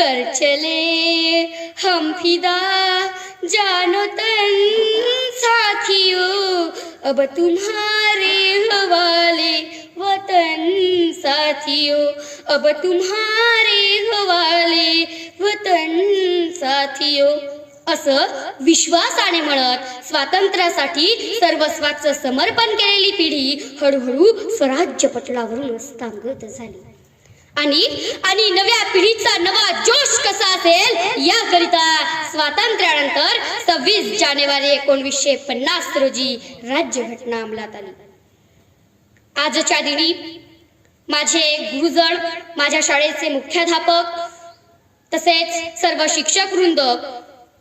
ले हम फिदा। जानो तन साथियों अब तुम्हारे हवाले वतन साथियों अब तुम्हारे हवाले वतन साथियों। असं विश्वासाने म्हणत स्वातंत्र्यासाठी सर्वस्वाचं समर्पण केलेली पिढी हळूहळू स्वराज्य पटलावरून अस्तांगत झाली. आणि आणि नव्या पिढीचा नवा जोश कसा असेल याकरिता स्वातंत्र्यानंतर सव्वीस जानेवारी एकोणवीसशे पन्नास रोजी राज्यघटना अंमलात आली. आजच्या दिनी माझे गुरुजन माझ्या शाळेचे मुख्याध्यापक तसेच सर्व शिक्षक वृंद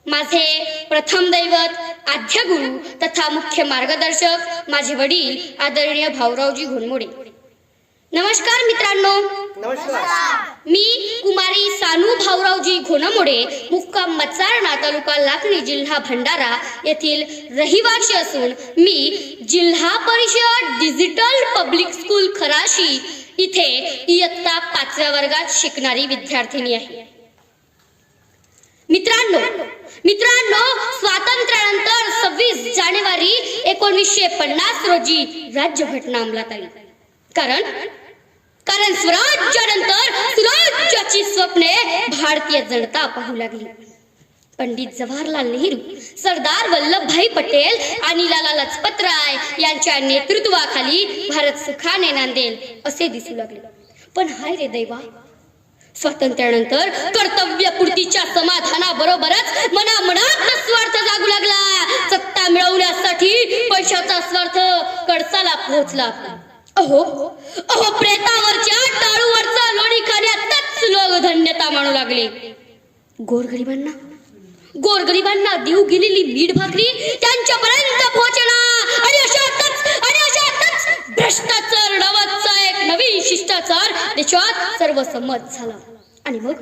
माझे प्रथम दैवत आद्य गुरु तथा मुख्य मार्गदर्शक माझे वडील आदरणीय भाऊरावजी घोणमोडे नमस्कार मित्रांनो. नमस्कार. मी कुमारी सानू भाऊरावजी घोनमोडे मुक्काम मचारणा तालुका लाखणी जिल्हा भंडारा येथील रहिवासी असून मी जिल्हा परिषद डिजिटल पब्लिक स्कूल खराशी इथे इयत्ता पाचव्या वर्गात शिकणारी विद्यार्थिनी आहे. मित्रांनो मित्रांनो स्वातंत्र्यानंतर सव्वीस जानेवारी एकोणीसशे पन्नास रोजी राज्यघटना अंमलात आली. कारण कारण स्वराज्यानंतर सुराज्याची स्वप्ने भारतीय जनता पाहू लागली. पंडित जवाहरलाल नेहरू सरदार वल्लभभाई पटेल आणि लाला लजपत राय यांच्या नेतृत्वाखाली भारत सुखाने नांदेल असे दिसू लागले. पण हाय रे दैवा स्वातंत्र्यानंतर कर्तव्यपूर्तीच्या समाधानाबरोबरच मना मनात स्वार्थ जागू लागला. सत्ता मिळवण्यासाठी पैशाचा स्वार्थ कडसाला पोहोचला अहो अहो प्रेतावरच्या टाळूवरचा लोणी खाण्यातच लोक धन्यता मानू लागले. गोरगरिबांना? गोरगरिबांना देऊ गेलेली मीठ भाकरी त्यांच्यापर्यंत पोहोचणं आणि अशातच आणि अशातच भ्रष्टाचार नावाचा एक नवीन शिष्टाचार देशात सर्वसंमत झाला. आणि मग?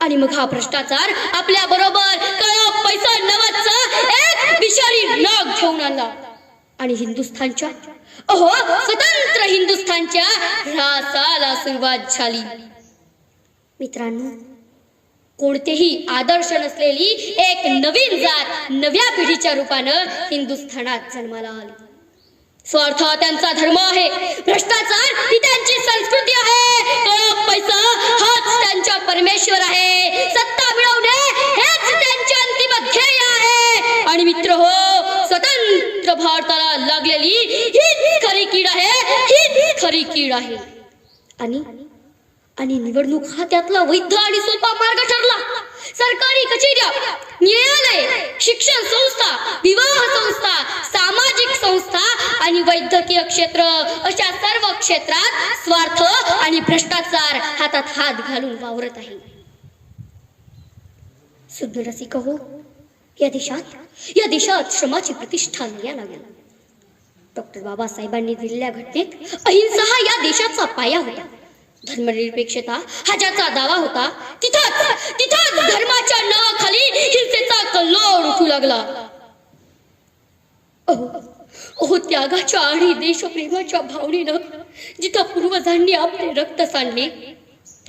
आणि मग हा भ्रष्टाचार आपल्या बरोबर काळा पैसा नावाचा एक विषारी नाग घेऊन आला. आणि हिंदुस्थानच्या अहो स्वतंत्र हिंदुस्थानच्या ह्रासाला सुरुवात झाली. मित्रांनो कोणतेही आदर्श नसलेली एक नवीन जात नव्या पिढीच्या रूपानं हिंदुस्थानात जन्माला आली. स्वार्थ त्यांचा धर्म आहे भ्रष्टाचार ही त्यांची संस्कृती आहे. पैसा हाच त्यांच्या हीच आहे. आणि आणि निवडणूक हा त्यातला वैध आणि सोपा मार्ग ठरला. सरकारी कचेऱ्या न्यायालय शिक्षण संस्था विवाह संस्था सामाजिक संस्था आणि वैद्यकीय क्षेत्र अशा सर्व क्षेत्रात स्वार्थ आणि भ्रष्टाचार हातात हात घालून वावरत आहे. सुज्ञ रसिक हो या देशात या देशात श्रमाची प्रतिष्ठा न्यायला लागेल. डॉक्टर बाबासाहेबांनी दिलेल्या घटनेत अहिंसा हा या देशाचा पाया होता. धर्मनिरपेक्षता हा ज्याचा दावा होता तिथं तिथं धर्माच्या नावाखाली हिंसेचा कल्लोळ उठू लागला. अहो त्यागाच्या आणि देशप्रेमाच्या भावनेनं जिथं पूर्वजांनी आपले रक्त सांडले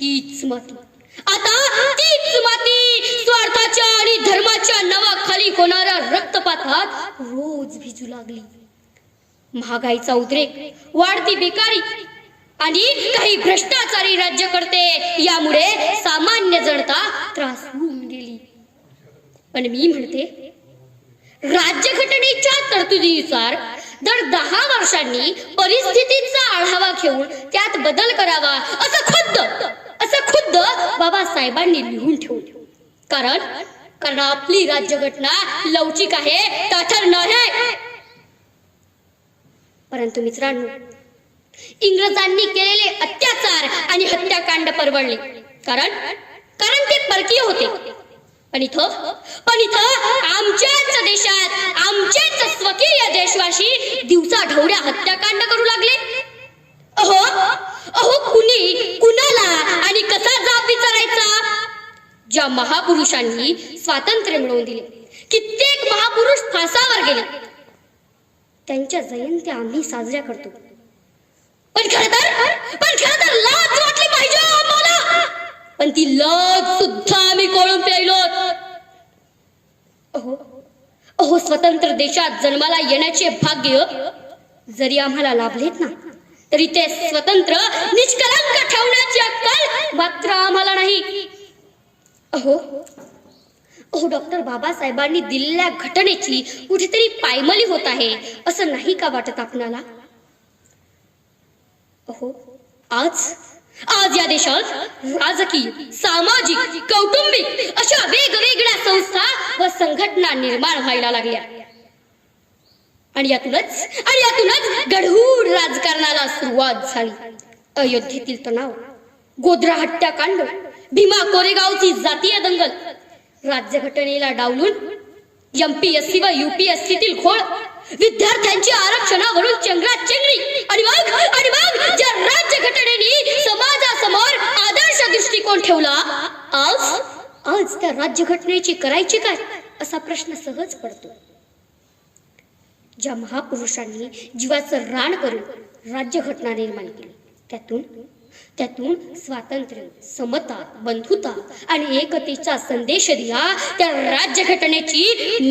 तीच माती. आता तीच माती स्वार्थाच्या आणि धर्माच्या नावाखाली होणाऱ्या रक्तपातात रोज भिजू लागली. महागाईचा उद्रेक वाढती बेकारी आणि काही भ्रष्टाचारी राज्य करते. यामुळे सामान्य जनता त्रास होऊन गेली. पण मी म्हणते राज्यघटनेच्या तरतुदीनुसार दर दहा वर्षांनी परिस्थितीचा आढावा घेऊन त्यात बदल करावा असं खुद्द असं खुद्द बाबासाहेबांनी लिहून ठेवलं. कारण कारण आपली राज्यघटना लवचिक आहे ताठर नाही परंतु मित्रांनो इंग्रजांनी केलेले अत्याचार आणि हत्याकांड परवडले. कारण कारण ते परकीय होते. पण इथं पण इथं आमच्याच देशात आमचेच स्वकीय देशवासी दिवसा ढवड्या हत्याकांड करू लागले. अहो अहो कुणी कुणाला आणि कसा जाब विचारायचा? ज्या महापुरुषांनी स्वातंत्र्य मिळवून दिले कित्येक महापुरुष फासावर गेले. त्यांच्या जयंत्या आम्ही साजऱ्या करतो. पण खर पण खर तर लाज वाटली पाहिजे हो आम्हाला. पण ती लाज सुद्धा आम्ही कोळून प्यायलो. अहो अहो स्वतंत्र देशात जन्माला येण्याचे भाग्य जरी आम्हाला लाभलेत ना तरी ते स्वतंत्र निष्कलंक ठेवण्याची अक्कल मात्र आम्हाला नाही. अहो अहो डॉक्टर बाबासाहेबांनी दिलेल्या घटनेची कुठेतरी पायमली होत आहे असं नाही का वाटत आपणाला? अहो आज आज या देशात राजकीय सामाजिक कौटुंबिक अशा वेगवेगळ्या संस्था व संघटना निर्माण व्हायला लागल्या. आणि यातूनच आणि यातूनच गढूळ राजकारणाला सुरुवात झाली. अयोध्येतील तणाव गोधरा हत्याकांड भीमा कोरेगावची जातीय दंगल राज्यघटनेला डावलून एमपीएससी व युपीएससीतील खोळ विद्यार्थ्यांची आरक्षणावरून चेंगराचेंगरी आणि मग आणि मग ज्या राज्यघटनेने समाजासमोर आदर्श दृष्टिकोन ठेवला आज आज त्या राज्यघटनेची करायची काय? असा प्रश्न सहज पडतो. ज्या महापुरुषांनी जीवाचं रान करून राज्यघटना निर्माण केली त्यातून त्यातून स्वातंत्र्य समता बंधुता आणि एकतेचा संदेश दिला त्या राज्यघटनेची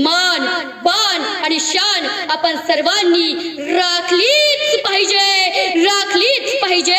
मान बाण आणि शान आपण सर्वांनी राखलीच पाहिजे राखलीच पाहिजे.